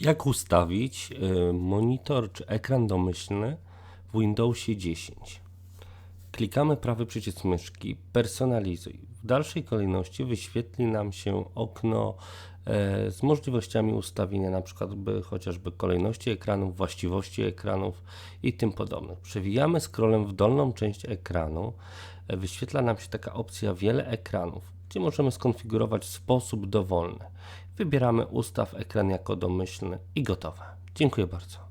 Jak ustawić y, monitor czy ekran domyślny w Windowsie 10? Klikamy prawy przycisk myszki, personalizuj. W dalszej kolejności wyświetli nam się okno z możliwościami ustawienia na przykład by, chociażby kolejności ekranów, właściwości ekranów i tym podobnych. Przewijamy scrollem w dolną część ekranu. E, wyświetla nam się taka opcja wiele ekranów, gdzie możemy skonfigurować sposób dowolny. Wybieramy ustaw ekran jako domyślny i gotowe. Dziękuję bardzo.